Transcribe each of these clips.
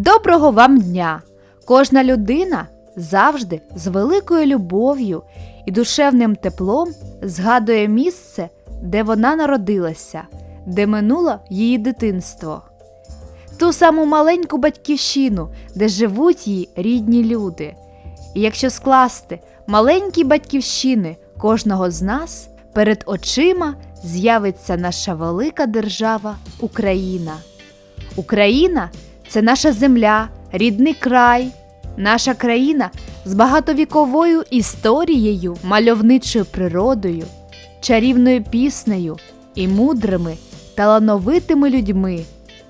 Доброго вам дня! Кожна людина завжди з великою любов'ю і душевним теплом згадує місце, де вона народилася, де минуло її дитинство. Ту саму маленьку батьківщину, де живуть її рідні люди. І якщо скласти маленькі батьківщини кожного з нас, перед очима з'явиться наша велика держава Україна. Україна це наша земля, рідний край, наша країна з багатовіковою історією, мальовничою природою, чарівною піснею і мудрими, талановитими людьми.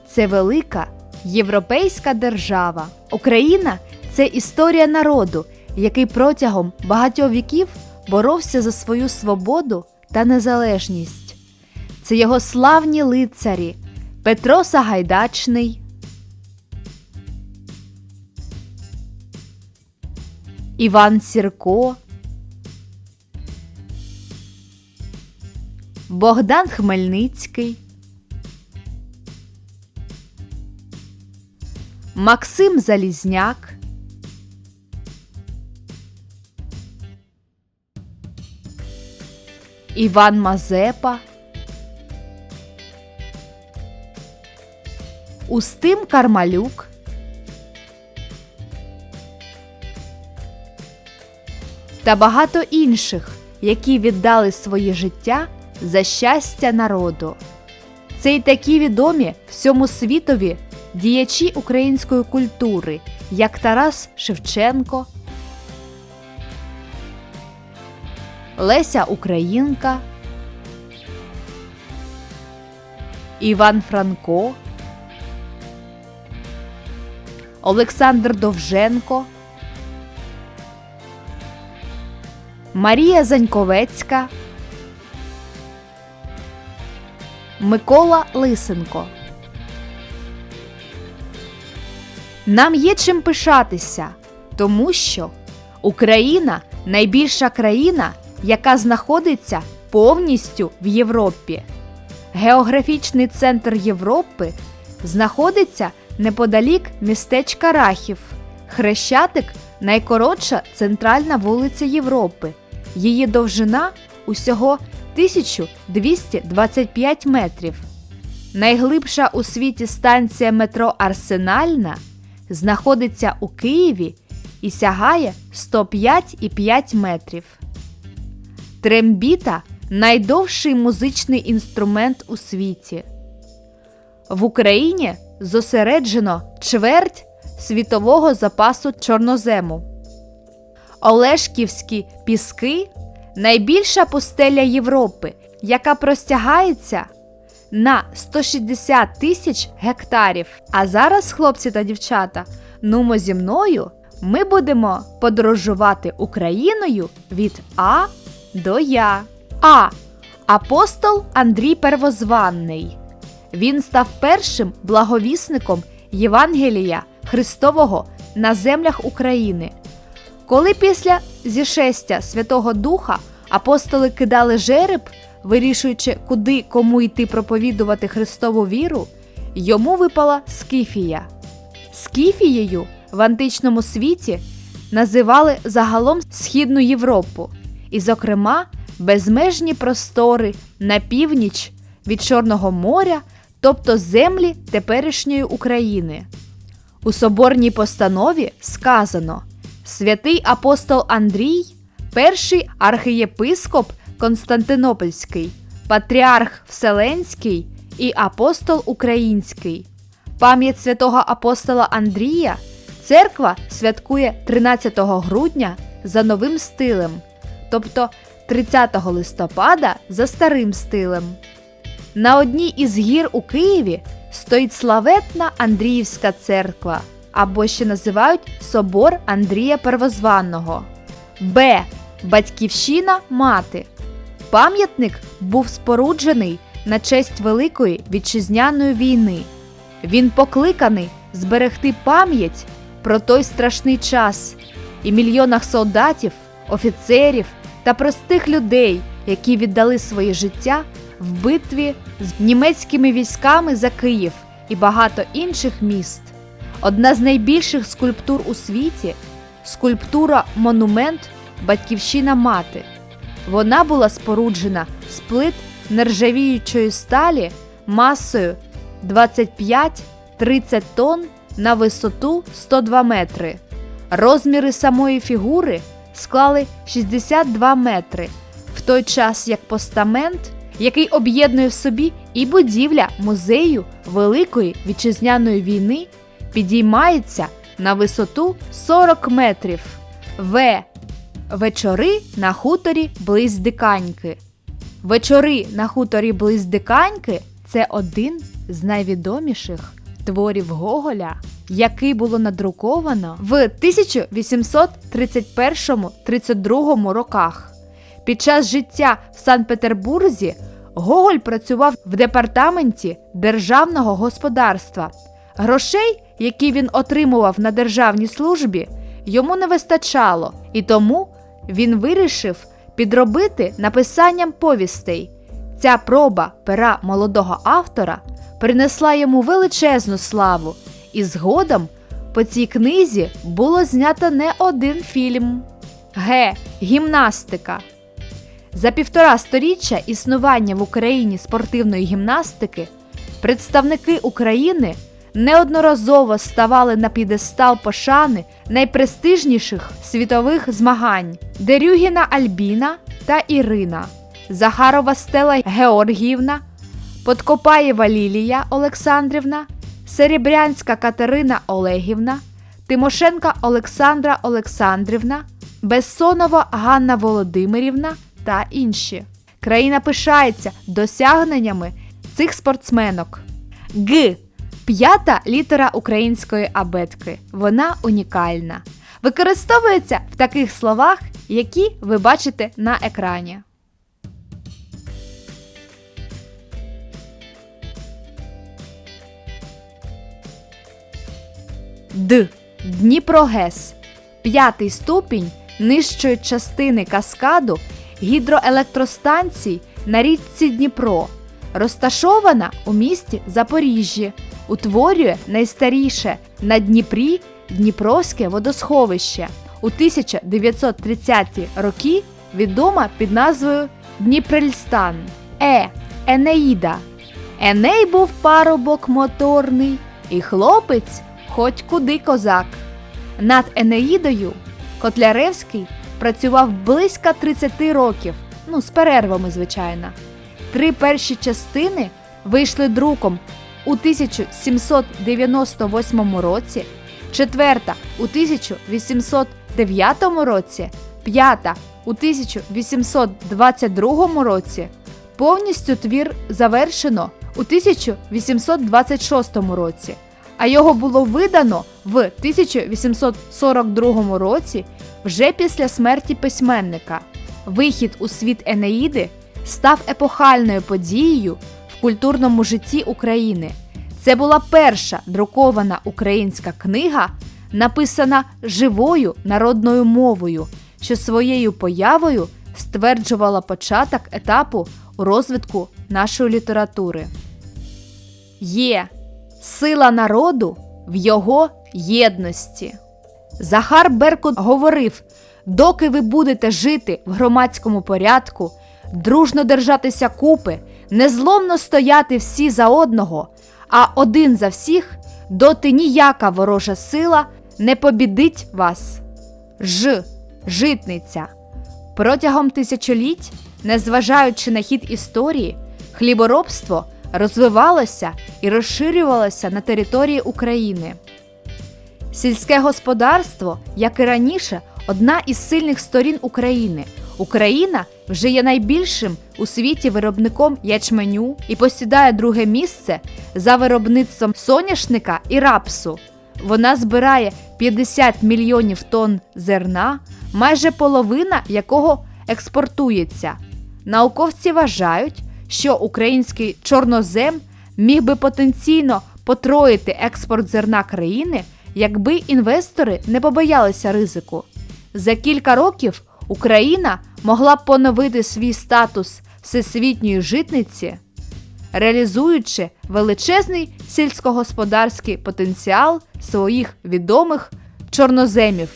Це велика європейська держава. Україна це історія народу, який протягом багатьох віків боровся за свою свободу та незалежність. Це його славні лицарі Петро Сагайдачний, Іван Сірко, Богдан Хмельницький, Максим Залізняк, Іван Мазепа, Устим Кармалюк, та багато інших, які віддали своє життя за щастя народу. Це й такі відомі всьому світові діячі української культури, як Тарас Шевченко, Леся Українка, Іван Франко, Олександр Довженко, Марія Заньковецька, Микола Лисенко. Нам є чим пишатися, тому що Україна найбільша країна, яка знаходиться повністю в Європі. Географічний центр Європи знаходиться неподалік містечка Рахів. Хрещатик найкоротша центральна вулиця Європи. Її довжина усього 1225 метрів. Найглибша у світі станція метро Арсенальна знаходиться у Києві і сягає 105,5 метрів. Трембіта найдовший музичний інструмент у світі. В Україні зосереджено чверть світового запасу чорнозему. Олешківські піски найбільша пустеля Європи, яка простягається на 160 тисяч гектарів. А зараз, хлопці та дівчата, нумо зі мною ми будемо подорожувати Україною від А до Я. А. Апостол Андрій Первозванний. Він став першим благовісником Євангелія Христового на землях України. Коли після зішестя Святого Духа апостоли кидали жереб, вирішуючи, куди кому йти проповідувати Христову віру, йому випала Скіфія. Скіфією в античному світі називали загалом Східну Європу, і, зокрема, безмежні простори на північ від Чорного моря, тобто землі теперішньої України. У соборній постанові сказано: Святий апостол Андрій, перший архієпископ Константинопольський, патріарх Вселенський і апостол Український. Пам'ять святого апостола Андрія церква святкує 13 грудня за новим стилем, тобто 30 листопада за старим стилем. На одній із гір у Києві стоїть славетна Андріївська церква, або ще називають Собор Андрія Первозванного. Б. Батьківщина мати. Пам'ятник був споруджений на честь Великої Вітчизняної війни. Він покликаний зберегти пам'ять про той страшний час і мільйонах солдатів, офіцерів та простих людей, які віддали своє життя в битві з німецькими військами за Київ і багато інших міст. Одна з найбільших скульптур у світі скульптура Монумент Батьківщина мати. Вона була споруджена з плит нержавіючої сталі масою 25-30 тонн на висоту 102 метри. Розміри самої фігури склали 62 метри, в той час як постамент, який об'єднує в собі і будівля музею Великої вітчизняної війни, підіймається на висоту 40 метрів. В. Вечори на хуторі близь Диканьки. Вечори на хуторі близь Диканьки це один з найвідоміших творів Гоголя, який було надруковано в 1831-32 роках. Під час життя в Санкт-Петербурзі Гоголь працював в департаменті державного господарства. Грошей, які він отримував на державній службі, йому не вистачало, і тому він вирішив підробити написанням повістей. Ця проба пера молодого автора принесла йому величезну славу, і згодом по цій книзі було знято не один фільм. Г. Гімнастика. За півтора сторіччя існування в Україні спортивної гімнастики представники України неодноразово ставали на підестал пошани найпрестижніших світових змагань Дерюгіна Альбіна та Ірина, Захарова Стела Георгіївна, Подкопаєва Лілія Олександрівна, Серебрянська Катерина Олегівна, Тимошенка Олександра Олександрівна, Безсонова Ганна Володимирівна та інші. Країна пишається досягненнями цих спортсменок. Г. П'ята літера української абетки. Вона унікальна. Використовується в таких словах, які ви бачите на екрані. Д. Дніпрогес. П'ятий ступінь нижчої частини каскаду гідроелектростанцій на річці Дніпро. Розташована у місті Запоріжжі, утворює найстаріше на Дніпрі Дніпровське водосховище. У 1930-ті роки відома під назвою Дніпрельстан. Е. Енеїда. Еней був парубок моторний, і хлопець хоч куди козак. Над Енеїдою Котляревський працював близько 30 років, ну з перервами, звичайно. Три перші частини вийшли друком у 1798 році, четверта у 1809 році, п'ята у 1822 році. Повністю твір завершено у 1826 році, а його було видано в 1842 році вже після смерті письменника. Вихід у світ Енеїди став епохальною подією культурному житті України. Це була перша друкована українська книга, написана живою народною мовою, що своєю появою стверджувала початок етапу розвитку нашої літератури. Є сила народу в його єдності. Захар Беркут говорив: доки ви будете жити в громадському порядку, дружно держатися купи, незломно стояти всі за одного, а один за всіх, доти ніяка ворожа сила не побідить вас. Ж. Житниця. Протягом тисячоліть, незважаючи на хід історії, хліборобство розвивалося і розширювалося на території України. Сільське господарство, як і раніше, одна із сильних сторін України. Україна вже є найбільшим у світі виробником ячменю і посідає друге місце за виробництвом соняшника і рапсу. Вона збирає 50 мільйонів тонн зерна, майже половина якого експортується. Науковці вважають, що український чорнозем міг би потенційно потроїти експорт зерна країни, якби інвестори не побоялися ризику. За кілька років Україна могла б поновити свій статус всесвітньої житниці. реалізуючи величезний сільськогосподарський потенціал своїх відомих чорноземів.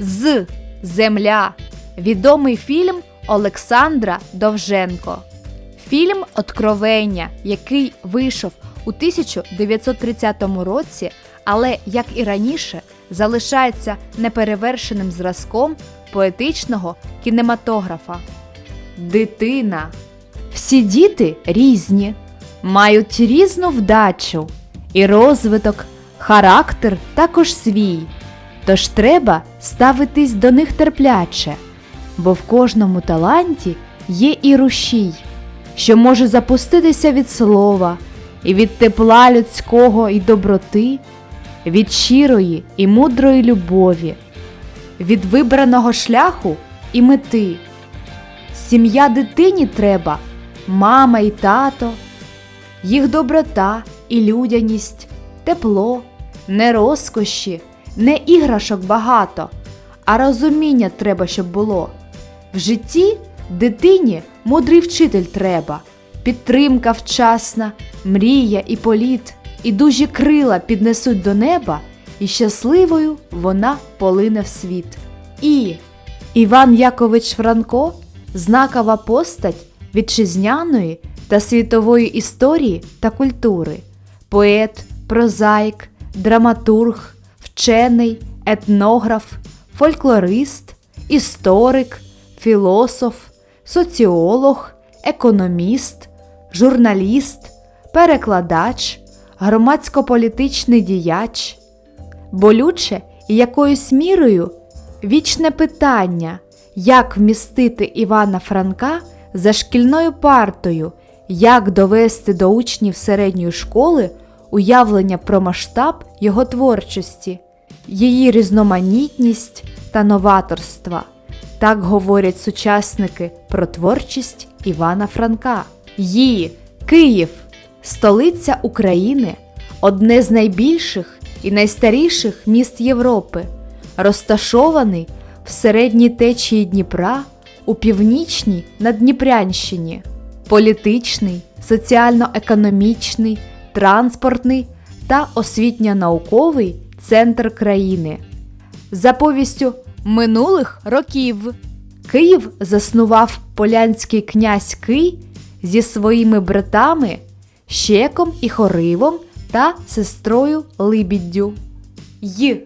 З Земля відомий фільм Олександра Довженко. Фільм Откровення, який вийшов у 1930 році, але, як і раніше, залишається неперевершеним зразком поетичного кінематографа. Дитина. Всі діти різні, мають різну вдачу і розвиток, характер також свій. Тож треба ставитись до них терпляче, бо в кожному таланті є і рушій, що може запуститися від слова, і від тепла людського і доброти, від щирої і мудрої любові, від вибраного шляху і мети. Сім'я дитині треба, мама і тато, їх доброта і людяність, тепло, не розкоші, не іграшок багато, а розуміння треба, щоб було. В житті дитині мудрий вчитель треба, підтримка вчасна, мрія і політ, і дужі крила піднесуть до неба, і щасливою вона полине в світ. І Іван Якович Франко знакова постать вітчизняної та світової історії та культури, поет, прозаїк, драматург, вчений, етнограф, фольклорист, історик, філософ, соціолог, економіст, журналіст, перекладач, громадсько-політичний діяч. Болюче і якоюсь мірою вічне питання, як вмістити Івана Франка за шкільною партою, як довести до учнів середньої школи уявлення про масштаб його творчості, її різноманітність та новаторства. Так говорять сучасники про творчість Івана Франка. Її Київ, столиця України, одне з найбільших і найстаріших міст Європи, розташований в середній течії Дніпра у північній Наддніпрянщині, політичний, соціально-економічний, транспортний та освітньо-науковий центр країни. За повістю минулих років Київ заснував полянський князь Кий зі своїми братами Щеком і Хоривом та сестрою Либіддю. Й.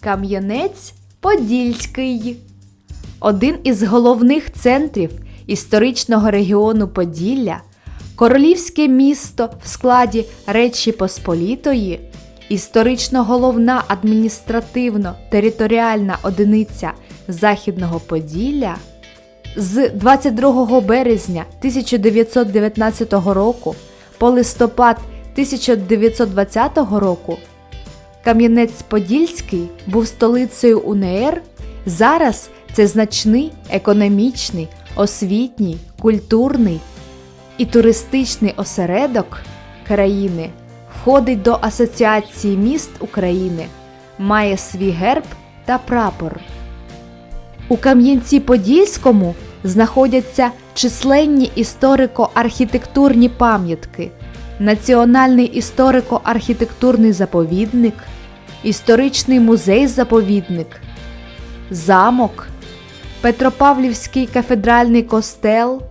Кам'янець Подільський. Один із головних центрів історичного регіону Поділля, королівське місто в складі Речі Посполітої, історично головна адміністративно-територіальна одиниця Західного Поділля. З 22 березня 1919 року по листопад 1920 року Кам'янець-Подільський був столицею УНР. Зараз це значний економічний, освітній, культурний і туристичний осередок країни, входить до Асоціації міст України, має свій герб та прапор. У Кам'янці-Подільському знаходяться численні історико-архітектурні пам'ятки, Національний історико-архітектурний заповідник, історичний музей-заповідник, замок, Петропавлівський кафедральний костел,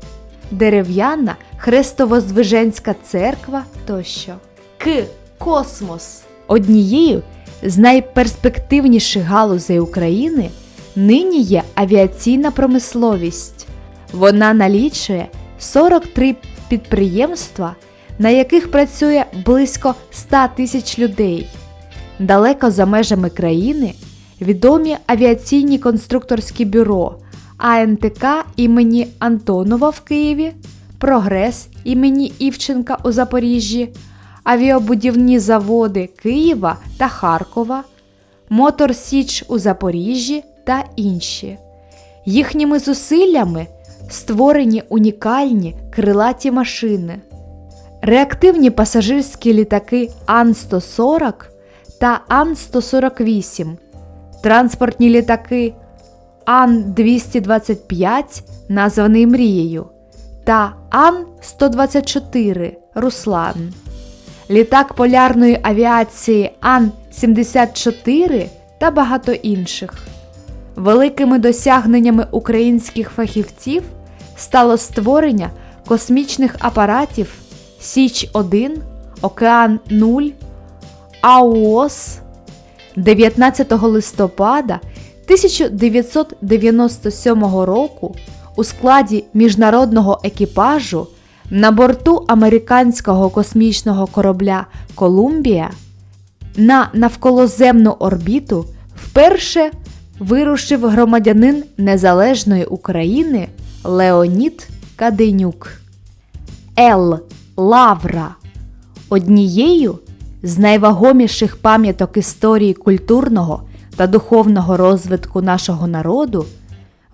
дерев'яна Хрестово-Звиженська церква тощо. К. Космос. Однією з найперспективніших галузей України нині є авіаційна промисловість. Вона налічує 43 підприємства, на яких працює близько 100 тисяч людей. Далеко за межами країни відомі авіаційні конструкторські бюро АНТК імені Антонова в Києві, Прогрес імені Івченка у Запоріжжі, авіабудівні заводи Києва та Харкова, Мотор Січ у Запоріжжі та інші. Їхніми зусиллями створені унікальні крилаті машини. Реактивні пасажирські літаки Ан-140 та Ан-148, транспортні літаки Ан-225, названий Мрією, та Ан-124, Руслан. Літак полярної авіації Ан-74 та багато інших. Великими досягненнями українських фахівців стало створення космічних апаратів Січ-1, Океан 0, АУОС 19 листопада 1997 року у складі міжнародного екіпажу на борту американського космічного корабля Колумбія на навколоземну орбіту вперше вирушив громадянин Незалежної України Леонід Каденюк. Л. Лавра однією з найвагоміших пам'яток історії культурного та духовного розвитку нашого народу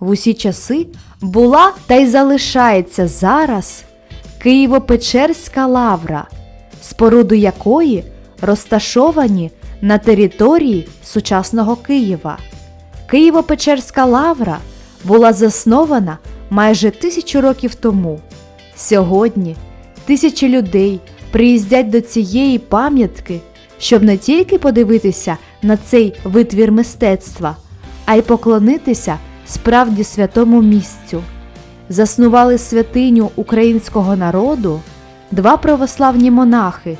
в усі часи була та й залишається зараз Києво-Печерська лавра, споруду якої розташовані на території сучасного Києва. Києво-Печерська лавра була заснована майже тисячу років тому. Сьогодні тисячі людей приїздять до цієї пам'ятки, щоб не тільки подивитися на цей витвір мистецтва, а й поклонитися справді святому місцю. Заснували святиню українського народу два православні монахи,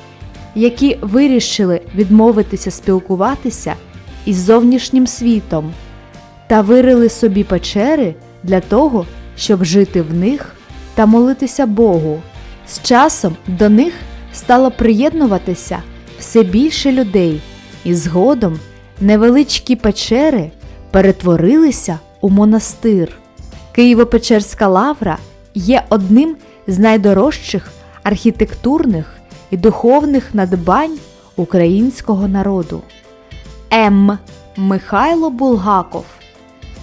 які вирішили відмовитися спілкуватися із зовнішнім світом та вирили собі печери для того, щоб жити в них та молитися Богу. З часом до них стало приєднуватися все більше людей, і згодом невеличкі печери перетворилися у монастир. Києво-Печерська лавра є одним з найдорожчих архітектурних і духовних надбань українського народу. М. Михайло Булгаков,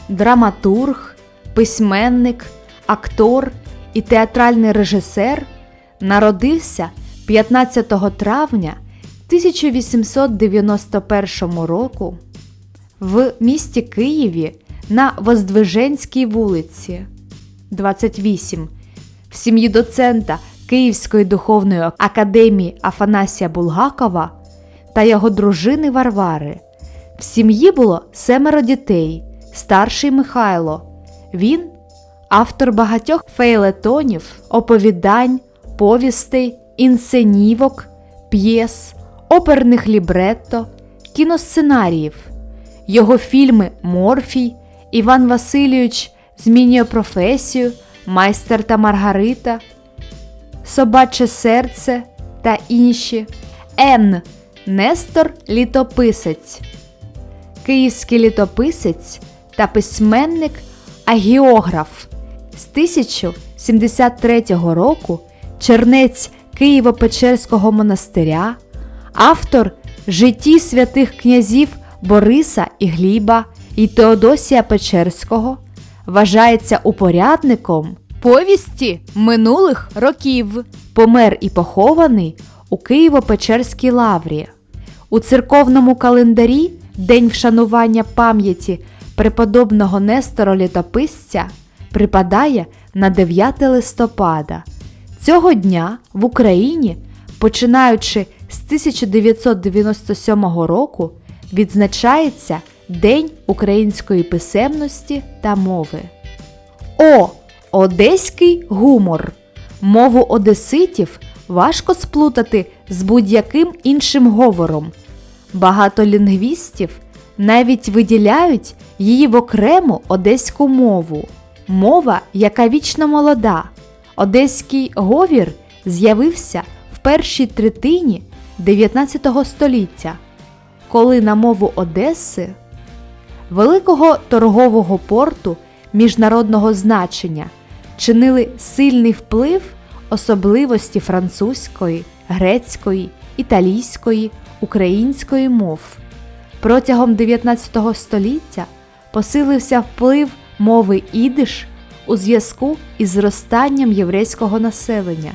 драматург, письменник, актор і театральний режисер, народився 15 травня 1891 року в місті Києві на Воздвиженській вулиці 28 в сім'ї доцента Київської духовної академії Афанасія Булгакова та його дружини Варвари. В сім'ї було семеро дітей, старший Михайло. Він автор багатьох фейлетонів, оповідань, повістей, інсценівок, п'єс, оперних лібретто, кіносценаріїв. Його фільми Морфій, Іван Васильович змінює професію, Майстер та Маргарита, Собаче серце та інші. Н. Нестор Літописець. Київський літописець та письменник агіограф. З 1073 року чернець Києво-Печерського монастиря, автор житті святих князів Бориса і Гліба і Теодосія Печерського, вважається упорядником повісті минулих років. Помер і похований у Києво-Печерській лаврі. У церковному календарі День вшанування пам'яті преподобного Нестора Літописця припадає на 9 листопада. Цього дня в Україні, починаючи з 1997 року, відзначається День української писемності та мови. О. Одеський гумор. Мову одеситів важко сплутати з будь-яким іншим говором. Багато лінгвістів навіть виділяють її в окрему одеську мову. Мова, яка вічно молода. Одеський говір з'явився в першій третині 19 століття, коли на мову Одеси, великого торгового порту міжнародного значення, чинили сильний вплив особливості французької, грецької, італійської, української мов. Протягом 19 століття посилився вплив мови ідиш у зв'язку із зростанням єврейського населення.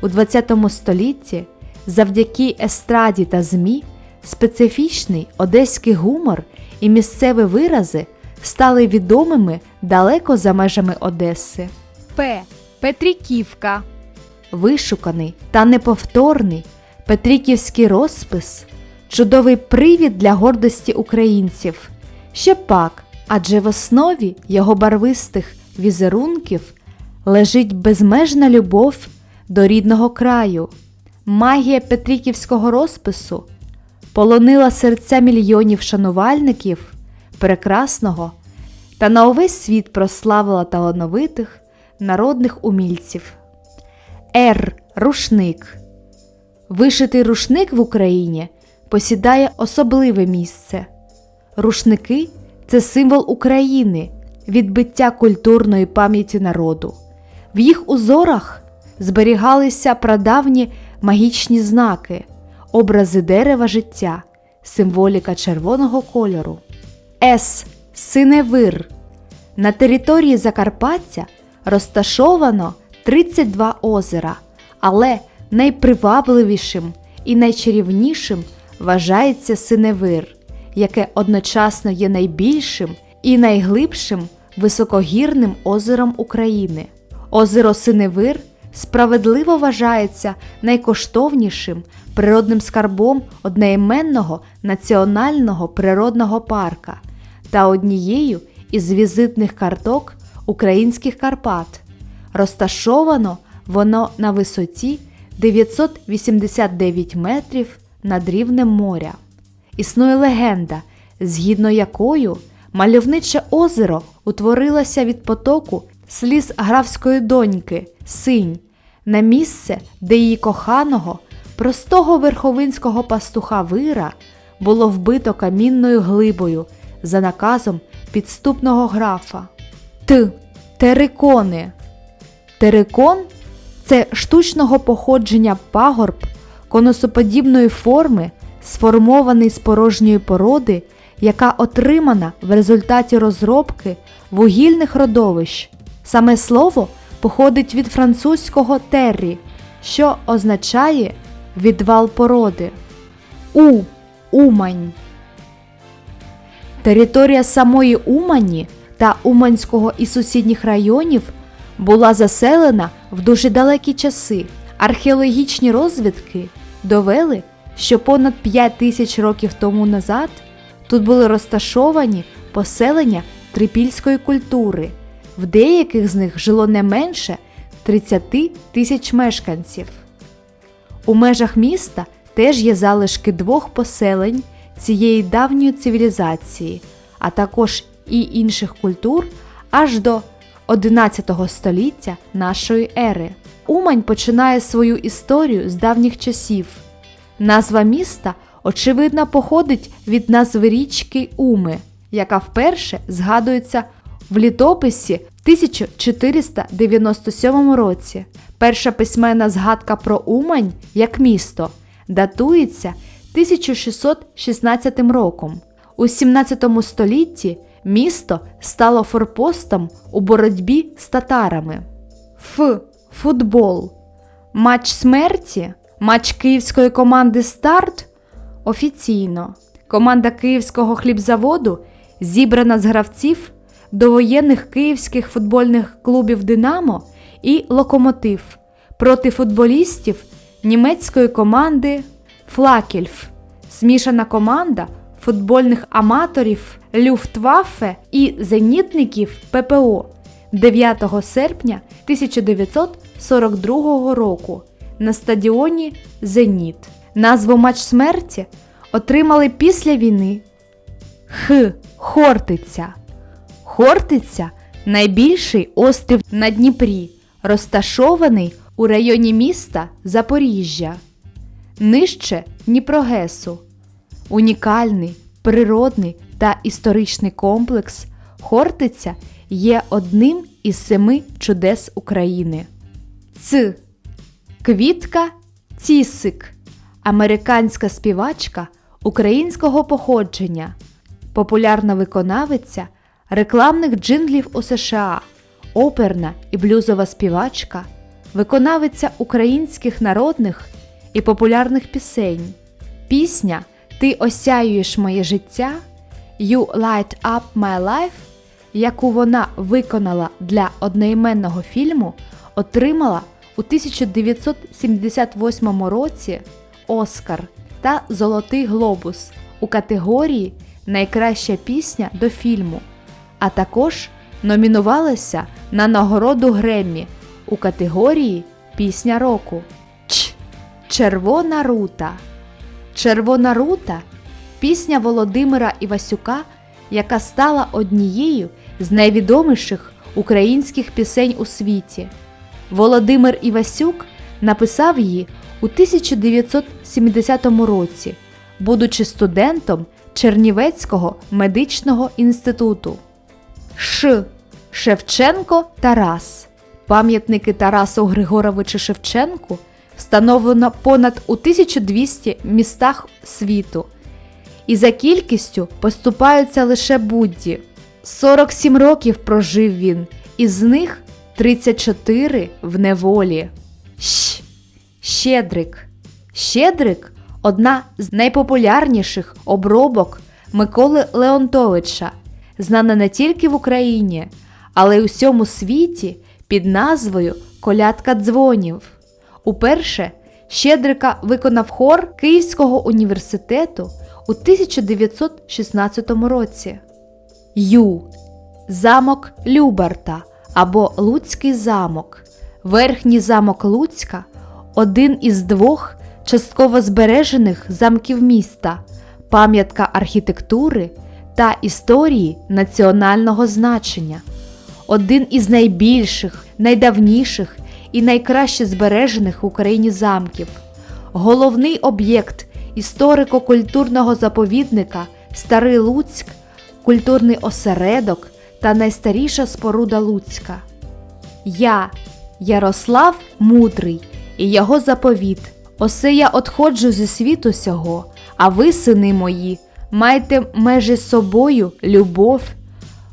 У 20 столітті завдяки естраді та ЗМІ специфічний одеський гумор і місцеві вирази стали відомими далеко за межами Одеси. П. Петриківка вишуканий та неповторний Петриківський розпис чудовий привід для гордості українців. Ще пак, адже в основі його барвистих візерунків лежить безмежна любов до рідного краю. Магія Петриківського розпису полонила серця мільйонів шанувальників прекрасного та на увесь світ прославила талановитих народних умільців. Р. Рушник. Вишитий рушник в Україні посідає особливе місце. Рушники це символ України, відбиття культурної пам'яті народу. В їх узорах зберігалися прадавні магічні знаки, образи дерева життя, символіка червоного кольору. С. Синевир. На території Закарпаття розташовано 32 озера, але найпривабливішим і найчарівнішим вважається Синевир, яке одночасно є найбільшим і найглибшим високогірним озером України. Озеро Синевир справедливо вважається найкоштовнішим природним скарбом одноіменного національного природного парка та однією із візитних карток українських Карпат. Розташовано воно на висоті 989 метрів над рівнем моря. Існує легенда, згідно якою мальовниче озеро утворилося від потоку сліз графської доньки, синь, на місце, де її коханого, простого верховинського пастуха вира було вбито камінною глибою за наказом підступного графа. Т. Терикони. Терикон це штучного походження пагорб конусоподібної форми, сформований з порожньої породи, яка отримана в результаті розробки вугільних родовищ. Саме слово походить від французького террі, що означає відвал породи. У. Умань. Територія самої Умані та Уманського і сусідніх районів була заселена в дуже далекі часи. Археологічні розвідки довели, що понад 5 тисяч років тому назад тут були розташовані поселення трипільської культури. В деяких з них жило не менше 30 тисяч мешканців. У межах міста теж є залишки двох поселень цієї давньої цивілізації, а також і інших культур аж до 11 століття нашої ери. Умань починає свою історію з давніх часів. Назва міста, очевидно, походить від назви річки Уми, яка вперше згадується в літописі в 1497 році. Перша письменна згадка про Умань як місто датується 1616 роком. У 17 столітті місто стало форпостом у боротьбі з татарами. Ф. Футбол. Матч смерті. Матч київської команди Старт офіційно. Команда Київського хлібзаводу зібрана з гравців довоєнних київських футбольних клубів Динамо і Локомотив проти футболістів німецької команди Флакельф. Змішана команда футбольних аматорів Люфтваффе і зенітників ППО 9 серпня 1942 року на стадіоні Зеніт. Назву матч смерті отримали після війни Х. Хортиця. Хортиця найбільший острів на Дніпрі, розташований у районі міста Запоріжжя, нижче Дніпрогесу. Унікальний, природний та історичний комплекс Хортиця є одним із семи чудес України. Ц. Квітка Цісик. Американська співачка українського походження, популярна виконавиця рекламних джинглів у США, оперна і блюзова співачка, виконавиця українських народних і популярних пісень. Пісня Ти осяюєш моє життя You Light Up My Life, яку вона виконала для одноіменного фільму, отримала у 1978 році Оскар та Золотий глобус у категорії Найкраща пісня до фільму, а також номінувалася на нагороду Греммі у категорії Пісня року. Ч. Червона рута. Червона рута пісня Володимира Івасюка, яка стала однією з найвідоміших українських пісень у світі. Володимир Івасюк написав її у 1970 році, будучи студентом Чернівецького медичного інституту. Ш. Шевченко Тарас. Пам'ятники Тарасу Григоровичу Шевченку встановлено понад у 1200 містах світу. І за кількістю поступаються лише Будді. 47 років прожив він, із них 34 в неволі. Щ. Щедрик. Щедрик одна з найпопулярніших обробок Миколи Леонтовича, знана не тільки в Україні, але й у всьому світі під назвою Колядка дзвонів. Уперше Щедрика виконав хор Київського університету у 1916 році. Ю. Замок Любарта або Луцький замок. Верхній замок Луцька один із двох частково збережених замків міста, пам'ятка архітектури та історії національного значення. Один із найбільших, найдавніших і найкраще збережених в Україні замків. Головний об'єкт історико-культурного заповідника Старий Луцьк, культурний осередок та найстаріша споруда Луцька. Я, Ярослав Мудрий, і його заповіт. Осе я отходжу зі світу сього, а ви, сини мої, майте межі собою любов,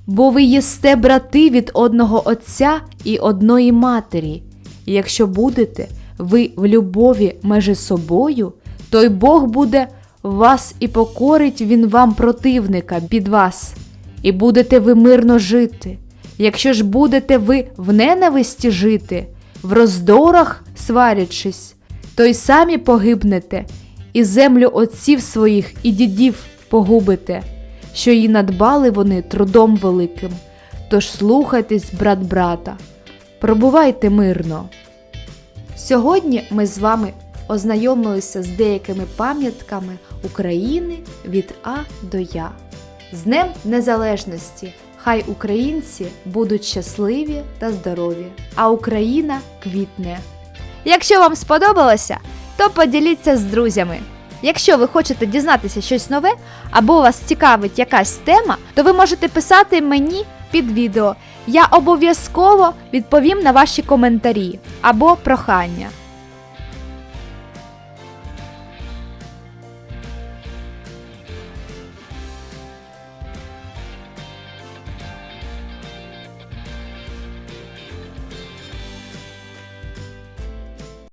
бо ви єсте брати від одного Отця і одної матері. І якщо будете ви в любові межі собою, то Бог буде вас і покорить він вам противника під вас, і будете ви мирно жити. Якщо ж будете ви в ненависті жити, в роздорах сварячись, то й самі погибнете, і землю отців своїх і дідів погубите, що її надбали вони трудом великим. Тож слухайтесь, брат брата, пробувайте мирно. Сьогодні ми з вами ознайомилися з деякими пам'ятками України від А до Я. З Днем Незалежності! Хай українці будуть щасливі та здорові, а Україна квітне. Якщо вам сподобалося, то поділіться з друзями. Якщо ви хочете дізнатися щось нове або вас цікавить якась тема, то ви можете писати мені під відео. Я обов'язково відповім на ваші коментарі або прохання.